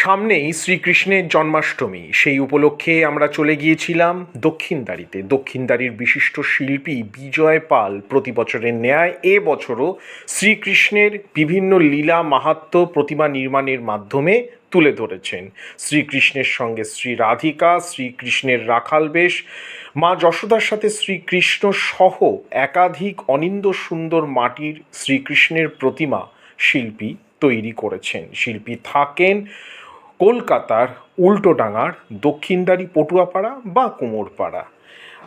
সামনেই শ্রীকৃষ্ণের জন্মাষ্টমী। সেই উপলক্ষে আমরা চলে গিয়েছিলাম দক্ষিণদারিতে। দক্ষিণদারির বিশিষ্ট শিল্পী বিজয় পাল প্রতি বছরের ন্যায় এ বছরও শ্রীকৃষ্ণের বিভিন্ন লীলা মাহাত্ম্য প্রতিমা নির্মাণের মাধ্যমে তুলে ধরেছেন। শ্রীকৃষ্ণের সঙ্গে শ্রী রাধিকা, শ্রীকৃষ্ণের রাখাল বেশ, মা যশোদার সাথে শ্রীকৃষ্ণ সহ একাধিক অনিন্দ সুন্দর মাটির শ্রীকৃষ্ণের প্রতিমা শিল্পী তৈরি করেছেন। শিল্পী থাকেন কলকাতার উল্টোডাঙার দক্ষিণদারি পটুয়াপাড়া বা কুমোরপাড়া।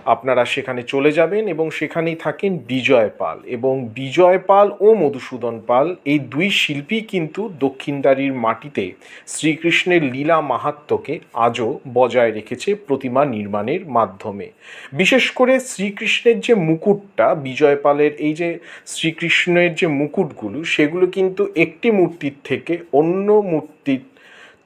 আপনারা সেখানে চলে যাবেন এবং সেখানেই থাকেন বিজয় পাল এবং বিজয় পাল ও মধুসূদন পাল। এই দুই শিল্পী কিন্তু দক্ষিণদারির মাটিতে শ্রীকৃষ্ণের লীলা মাহাত্ম্যকে আজও বজায় রেখেছে প্রতিমা নির্মাণের মাধ্যমে। বিশেষ করে শ্রীকৃষ্ণের যে মুকুটটা, বিজয় পালের এই যে শ্রীকৃষ্ণের যে মুকুটগুলো, সেগুলো কিন্তু একটি মূর্তির থেকে অন্য মূর্তির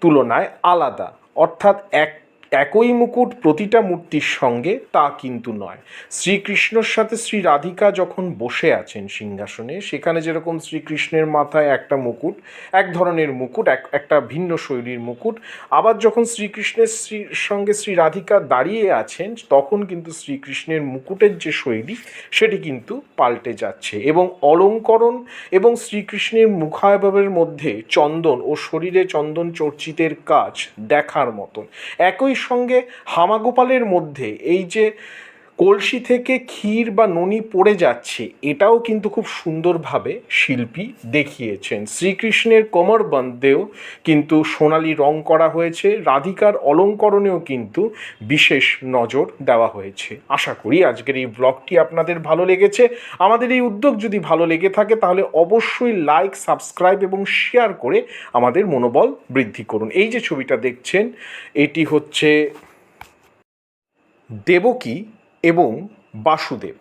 তুলনায় আলাদা। অর্থাৎ এক একই মুকুট প্রতিটা মূর্তির সঙ্গে তা কিন্তু নয়। শ্রীকৃষ্ণর সাথে শ্রী রাধিকা যখন বসে আছেন সিংহাসনে, সেখানে যেরকম শ্রীকৃষ্ণের মাথায় একটা মুকুট, এক ধরনের মুকুট, এক, একটা ভিন্ন শৈলীর মুকুট, আবার যখন শ্রীকৃষ্ণের শ্রীর সঙ্গে শ্রী রাধিকা দাঁড়িয়ে আছেন, তখন কিন্তু শ্রীকৃষ্ণের মুকুটের যে শৈলী, সেটি কিন্তু পাল্টে যাচ্ছে এবং অলঙ্করণ এবং শ্রীকৃষ্ণের মুখাবয়বের মধ্যে চন্দন ও শরীরে চন্দন চর্চিতের কাজ দেখার মতন। একই সঙ্গে হামাগোপালের মধ্যে এই যে কলসি থেকে ক্ষীর বা ননি পড়ে যাচ্ছে, এটাও কিন্তু খুব সুন্দরভাবে শিল্পী দেখিয়েছেন। শ্রীকৃষ্ণের কোমরবন্ধেও কিন্তু সোনালি রং করা হয়েছে, রাধিকার অলঙ্করণেও কিন্তু বিশেষ নজর দেওয়া হয়েছে। আশা করি আজকের এই ব্লগটি আপনাদের ভালো লেগেছে। আমাদের এই উদ্যোগ যদি ভালো লেগে থাকে তাহলে অবশ্যই লাইক সাবস্ক্রাইব এবং শেয়ার করে আমাদের মনোবল বৃদ্ধি করুন। এই যে ছবিটা দেখছেন, এটি হচ্ছে দেবকী এবং বাসুদেব।